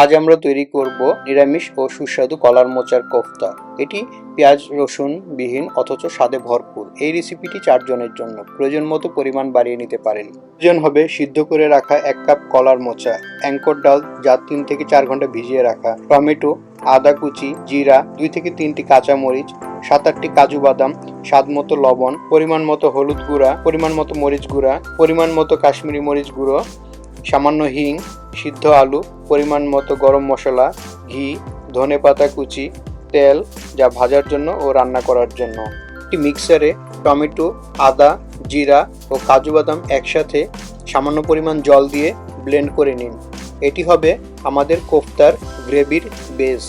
আজ আমরা তৈরি করব নিরামিষ ও সুস্বাদু কলার মোচার কোফতা। এটি পেঁয়াজ, রসুন, বিহীন অথচ স্বাদে ভরপুর। এই রেসিপিটি চারজনের জন্য। প্রয়োজন মতো পরিমাণ বাড়িয়ে নিতে পারেন। প্রয়োজন হবে সিদ্ধ করে রাখা এক কাপ কলার মোচা, অ্যাঙ্কর ডাল যা তিন থেকে চার ঘণ্টা ভিজিয়ে রাখা, টমেটো, আদা কুচি, জিরা, দুই থেকে তিনটি কাঁচা মরিচ সাত আটটি কাজু বাদাম, স্বাদ মতো লবণ, পরিমাণ মতো হলুদ গুঁড়া, পরিমাণ মতো মরিচ গুঁড়া, পরিমাণ মতো কাশ্মীরি মরিচ গুঁড়ো, সামান্য হিং, সিদ্ধ আলু পরিমাণ মতো গরম মশলা, ঘি, ধনে পাতা কুচি, তেল যা ভাজার জন্য ও রান্না করার জন্য। একটি মিক্সারে টমেটো, আদা, জিরা ও কাজু বাদাম একসাথে সামান্য পরিমাণ জল দিয়ে ব্লেন্ড করে নিন। এটি হবে আমাদের কোফতার গ্রেভির বেস।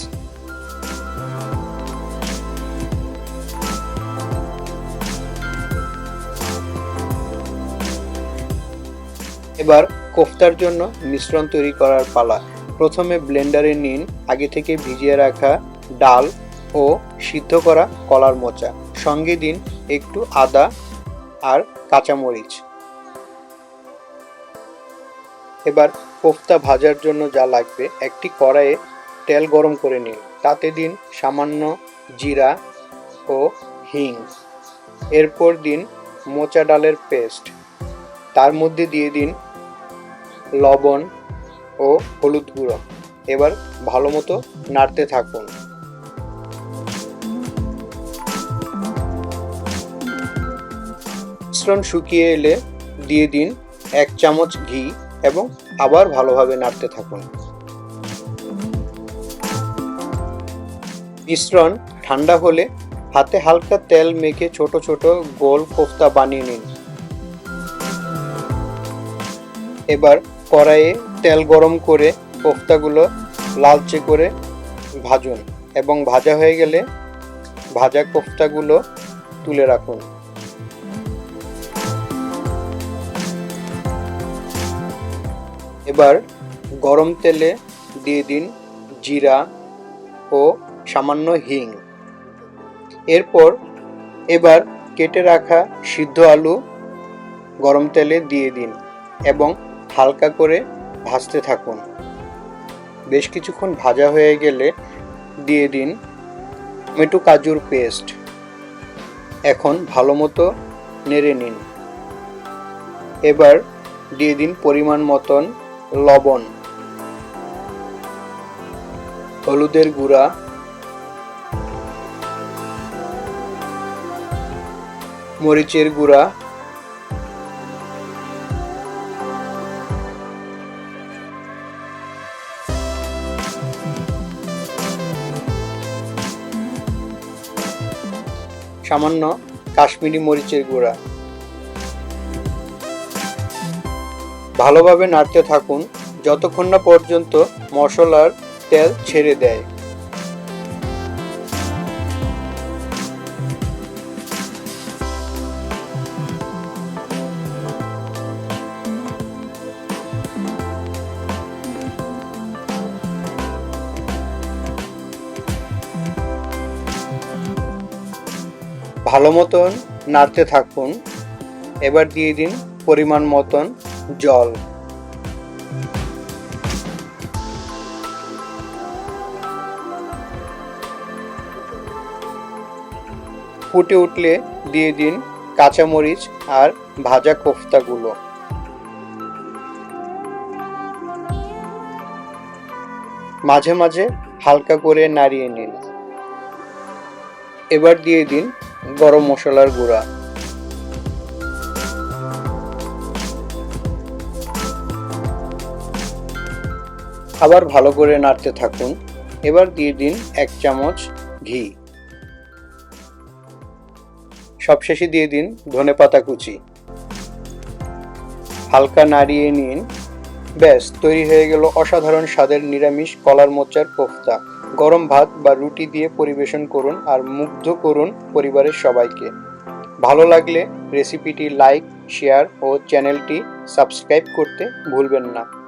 এবার কোফতার জন্য মিশ্রণ তৈরি করার পালা। প্রথমে ব্লেন্ডারে নিন, আগে থেকে ভিজিয়ে রাখা ডাল ও সিদ্ধ করা কলার মোচা। সঙ্গে দিন একটু আদা আর কাঁচামরিচ। এবার কোফতা ভাজার জন্য যা লাগবে, একটি কড়াইয়ে তেল গরম করে নিন। তাতে দিন সামান্য জিরা ও হিং। এরপর দিন মোচা ডালের পেস্ট। তার মধ্যে দিয়ে দিন লবণ ও হলুদ গুঁড়ো। এবার ভালো মতো নাড়তে থাকুন। মিশ্রণ শুকিয়ে এলে দিয়ে দিন এক চামচ ঘি এবং আবার ভালোভাবে নাড়তে থাকুন। মিশ্রণ ঠান্ডা হলে হাতে হালকা তেল মেখে ছোট ছোট গোল কোফতা বানিয়ে নিন। এবার কড়াইয়ে তেল গরম করে কোফতাগুলো লালচে করে ভাজুন এবং ভাজা হয়ে গেলে ভাজা কোফতাগুলো তুলে রাখুন। এবার গরম তেলে দিয়ে দিন জিরা ও সামান্য হিং। এরপর এবার কেটে রাখা সিদ্ধ আলু গরম তেলে দিয়ে দিন এবং হালকা করে ভাজতে থাকুন। বেশ কিছুক্ষণ ভাজা হয়ে গেলে দিয়ে দিন টমেটো কাজুর পেস্ট। এখন ভালো মতো নেড়ে নিন। এবার দিয়ে দিন পরিমাণ মতন লবণ। হলুদের গুঁড়া। মরিচের গুঁড়া। সামান্য কাশ্মীরি মরিচের গুঁড়া। ভালোভাবে নাড়তে থাকুন যতক্ষণ না পর্যন্ত মশলার তেল ছেড়ে দেয়। ভালো মতন নাড়তে থাকুন। এবার দিয়ে দিন পরিমাণ মতন জল। ফুটে উঠলে দিয়ে দিন কাঁচামরিচ আর ভাজা কোফতাগুলো। মাঝে মাঝে হালকা করে নাড়িয়ে নিন। এবার দিয়ে দিন গরম মশলার গুঁড়া। আবার ভালো করে নাড়তে থাকুন। এবার দিয়ে দিন এক চামচ ঘি। সবশেষে দিয়ে দিন ধনে পাতা কুচি। হালকা নাড়িয়ে নিন। ব্যাস, তৈরি হয়ে গেল অসাধারণ স্বাদের নিরামিষ কলার মোচার কোফতা। গরম ভাত বা রুটি দিয়ে পরিবেশন করুন আর মুগ্ধ করুন পরিবারের সবাইকে। ভালো লাগলে রেসিপিটি লাইক, শেয়ার ও চ্যানেলটি সাবস্ক্রাইব করতে ভুলবেন না।